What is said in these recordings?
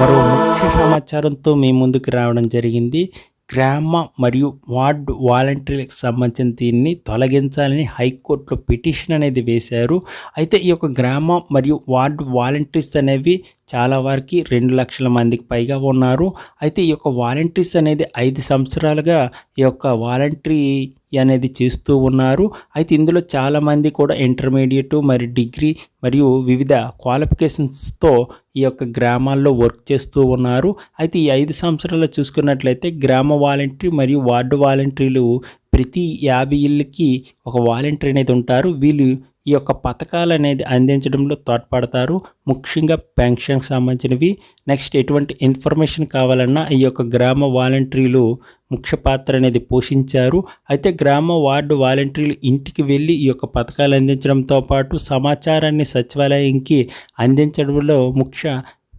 మరో ముఖ్య సమాచారంతో మీ ముందుకు రావడం జరిగింది. గ్రామ మరియు వార్డు వాలంటీర్లకు సంబంధించిన దీన్ని తొలగించాలని హైకోర్టులో పిటిషన్ అనేది వేశారు. అయితే ఈ యొక్క గ్రామ మరియు వార్డు వాలంటీర్స్ అనేవి చాలా వారికి రెండు లక్షల మందికి పైగా ఉన్నారు. అయితే ఈ యొక్క వాలంటీర్స్ అనేది ఐదు సంవత్సరాలుగా ఈ యొక్క వాలంటరీ అనేది చేస్తూ ఉన్నారు. అయితే ఇందులో చాలామంది కూడా ఇంటర్మీడియట్ మరి డిగ్రీ మరియు వివిధ క్వాలిఫికేషన్స్తో ఈ యొక్క గ్రామాల్లో వర్క్ చేస్తూ ఉన్నారు. అయితే ఈ ఐదు సంవత్సరాలు చూసుకున్నట్లయితే గ్రామ వాలంటరీ మరియు వార్డు వాలంటీర్లు ప్రతి యాభై ఇళ్ళకి ఒక వాలంటీర్ అనేది ఉంటారు. వీళ్ళు ఈ యొక్క పథకాలు అనేది అందించడంలో తోడ్పడతారు. ముఖ్యంగా పెన్షన్కి సంబంధించినవి. నెక్స్ట్ ఎటువంటి ఇన్ఫర్మేషన్ కావాలన్నా ఈ యొక్క గ్రామ వాలంటీర్లు ముఖ్య పాత్ర అనేది పోషించారు. అయితే గ్రామ వార్డు వాలంటీర్లు ఇంటికి వెళ్ళి ఈ యొక్క పథకాలు అందించడంతో పాటు సమాచారాన్ని సచివాలయంకి అందించడంలో ముఖ్య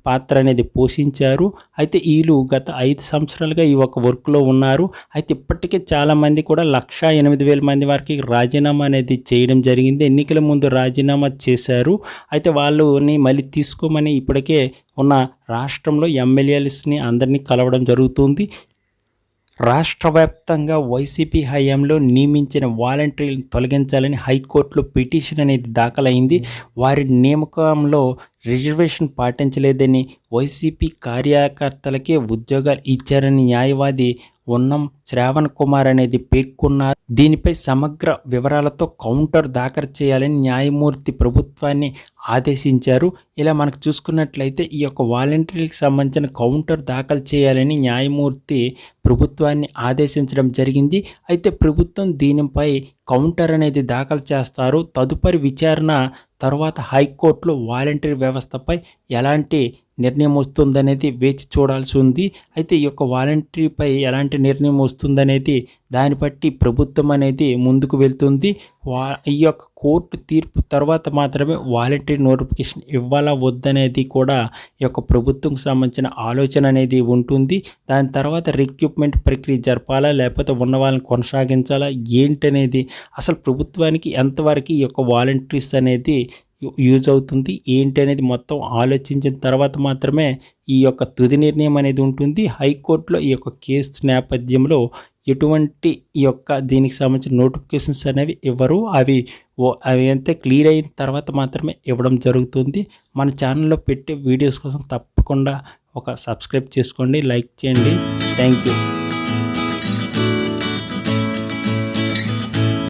పాత్ర అనేది పోషించారు. అయితే వీళ్ళు గత ఐదు సంవత్సరాలుగా ఈ ఒక వర్క్లో ఉన్నారు. అయితే ఇప్పటికే చాలామంది కూడా లక్ష ఎనిమిది వేల మంది వారికి రాజీనామా అనేది చేయడం జరిగింది. ఎన్నికల ముందు రాజీనామా చేశారు. అయితే వాళ్ళని మళ్ళీ తీసుకోమని ఇప్పటికే ఉన్న రాష్ట్రంలో ఎమ్మెల్యేస్ని అందరినీ కలవడం జరుగుతుంది. రాష్ట్ర వ్యాప్తంగా వైసీపీ హయాంలో నియమించిన వాలంటీర్లను తొలగించాలని హైకోర్టులో పిటిషన్ అనేది దాఖలైంది. వారి నియామకంలో రిజర్వేషన్ పాటించలేదని వైసీపీ కార్యకర్తలకే ఉద్యోగాలు ఇచ్చారని న్యాయవాది ఉన్నం శ్రావణ్ కుమార్ అనేది పేర్కొన్నారు. దీనిపై సమగ్ర వివరాలతో కౌంటర్ దాఖలు చేయాలని న్యాయమూర్తి ప్రభుత్వాన్ని ఆదేశించారు. ఇలా మనకు చూసుకున్నట్లయితే ఈ యొక్క వాలంటీర్లకు సంబంధించిన కౌంటర్ దాఖలు చేయాలని న్యాయమూర్తి ప్రభుత్వాన్ని ఆదేశించడం జరిగింది. అయితే ప్రభుత్వం దీనిపై కౌంటర్ అనేది దాఖలు చేస్తారు. తదుపరి విచారణ తర్వాత హైకోర్టులో వాలంటీర్ వ్యవస్థపై ఎలాంటి నిర్ణయం వస్తుందనేది వేచి చూడాల్సి ఉంది. అయితే ఈ యొక్క వాలంటరీపై ఎలాంటి నిర్ణయం వస్తుందనేది దాన్ని బట్టి ప్రభుత్వం అనేది ముందుకు వెళ్తుంది. వా ఈ యొక్క కోర్టు తీర్పు తర్వాత మాత్రమే వాలంటీర్ నోటిఫికేషన్ ఇవ్వాలా వద్దనేది కూడా ఈ యొక్క ప్రభుత్వంకి సంబంధించిన ఆలోచన అనేది ఉంటుంది. దాని తర్వాత రిక్రూట్మెంట్ ప్రక్రియ జరపాలా లేకపోతే ఉన్న వాళ్ళని కొనసాగించాలా ఏంటనేది అసలు ప్రభుత్వానికి ఎంతవరకు ఈ యొక్క వాలంటీర్స్ అనేది యూజ్ అవుతుంది. ఏంటి అనేది మొత్తం ఆలోచించిన తర్వాత మాత్రమే ఈ యొక్క తుది నిర్ణయం అనేది ఉంటుంది. హైకోర్టులో ఈ యొక్క కేసు నేపథ్యంలో ఎటువంటి ఈ యొక్క దీనికి సంబంధించిన నోటిఫికేషన్స్ అనేవి ఇవ్వరు అవి ఓ అవి అంతే క్లియర్ అయిన తర్వాత మాత్రమే ఇవ్వడం జరుగుతుంది. మన ఛానల్లో పెట్టే వీడియోస్ కోసం తప్పకుండా ఒక సబ్స్క్రైబ్ చేసుకోండి లైక్ చేయండి. Thank you.